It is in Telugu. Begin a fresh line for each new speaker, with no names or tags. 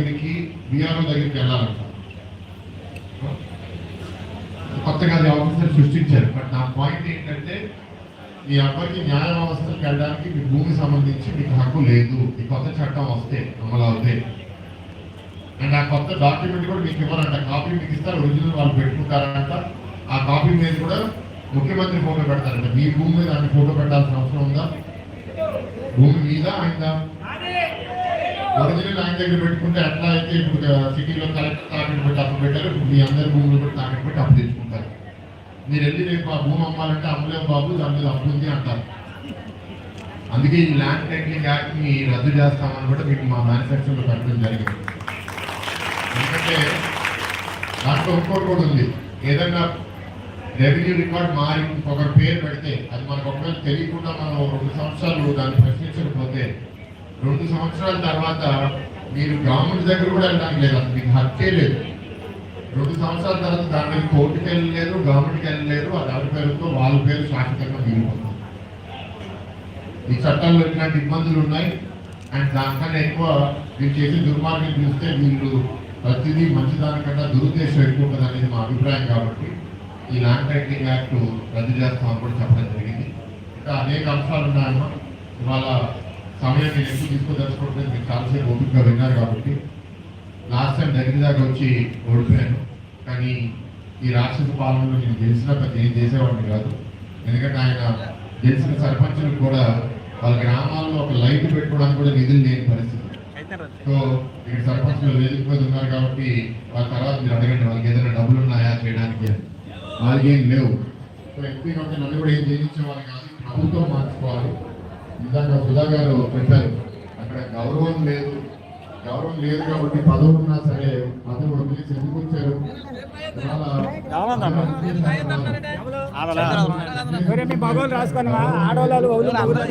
దగ్గరికి బీఆర్ఓ దగ్గరికి వెళ్ళాలంట. కొత్తగా అది ఆఫీసర్ సృష్టించారు. బట్ నా పాయింట్ ఏంటంటే మీ అబ్బాయికి న్యాయ వ్యవస్థకు వెళ్ళడానికి మీ భూమి సంబంధించి మీకు హక్కు లేదు. ఈ కొత్త చట్టం వస్తే అమలు అవుతే. అండ్ ఆ కొత్త డాక్యుమెంట్ కూడా మీకు ఇవ్వాలంట కాపీ మీకు ఇస్తారు ఒరిజినల్ వాళ్ళు పెట్టుకుంటారంట. ఆ కాపీ మీద కూడా ముఖ్యమంత్రి ఫోటో పెడతారంట. మీ భూమి మీద ఆయన ఫోటో పెట్టాల్సిన అవసరం ఉందా? భూమి మీద ఆయన ఒరిజినల్ ఆయన దగ్గర పెట్టుకుంటే అట్లా అయితే ఇప్పుడు సిటీలో కలెక్టర్ తాకట్టు పెట్టి అప్పు పెట్టారు. ఇప్పుడు మీ అందరి భూములు పెట్టి తాకట్టు పెట్టి అప్పు తెచ్చుకుంటారు. మీరు వెళ్ళి రేపు ఆ భూమి అమ్మాలంటే అమ్మలేం బాబు దాని మీద అప్పు ఉంది అంటారు. అందుకే ఈ ల్యాండ్ టైటిలింగ్ యాక్ట్ని రద్దు చేస్తామని కూడా మీకు మా మ్యానుఫ్యాక్చర్లో పెట్టడం జరిగింది. ఎందుకంటే దాంట్లో ఇంకోటి కూడా ఉంది. ఏదైనా రెవెన్యూ రికార్డ్ మారి ఒకరి పేరు పెడితే అది మనకు ఒకవేళ తెలియకుండా మనం రెండు సంవత్సరాలు దాన్ని ప్రశ్నించకపోతే రెండు సంవత్సరాల తర్వాత మీరు గవర్నమెంట్ దగ్గర కూడా వెళ్ళడానికి లేదు. అసలు మీకు హక్కే లేదు. రెండు సంవత్సరాల తర్వాత దాని మీద కోర్టుకి వెళ్ళలేదు గవర్నమెంట్కి వెళ్ళలేదు. అది ఎవరి పేరుతో వాళ్ళ పేరు శాశ్వతంగా మిగిలిపోతుంది ఈ చట్టాల్లో ఇట్లాంటి ఇబ్బందులు ఉన్నాయి. అండ్ దానికన్నా ఎక్కువ మీరు చేసే దుర్మార్గం చూస్తే వీళ్ళు ప్రతిదీ మంచిదానికన్నా దురుద్దేశం ఎక్కువ ఉంటుంది అనేది మా అభిప్రాయం కాబట్టి ఈ ల్యాండ్ టైటిలింగ్ యాక్ట్ రద్దు చేస్తామని కూడా చెప్పడం జరిగింది. ఇంకా అనేక అంశాలు ఉన్నాయమ్మా ఇవాళ సమయం నేను ఎక్కువ తీసుకోదలుచుకుంటే మీరు చాలాసేపు ఓపికగా విన్నారు కాబట్టి. లాస్ట్ టైం దగ్గర దాకా వచ్చి ఓడిపోయాను. కానీ ఈ రాక్షస పాలనలో నేను గెలిచినా పెద్ద ఏం చేసేవాడిని కాదు. ఎందుకంటే ఆయన గెలిచిన సర్పంచులకు కూడా వాళ్ళ గ్రామాల్లో ఒక లైట్ పెట్టుకోవడానికి కూడా నిధులు లేని పరిస్థితి. సో ఇక్కడ సర్పంచులు వేదిక మీద ఉన్నారు కాబట్టి వాళ్ళ తర్వాత మీరు అడగండి వాళ్ళకి ఏదైనా డబ్బులు ఉన్నాయా చేయడానికి? వాళ్ళకి ఏం లేవు. సో ఎంపీ కాబట్టి నన్ను కూడా ఏం చేయించేవాళ్ళు కాదు. ఇందాక సుధా గారు చెప్పారు అక్కడ గౌరవం లేదు. గౌరవం లేదు కాబట్టి పదవి ఉన్నా సరే పదవి వదిలేసి ఎందుకు వచ్చారు?
ఆడవాళ్ళు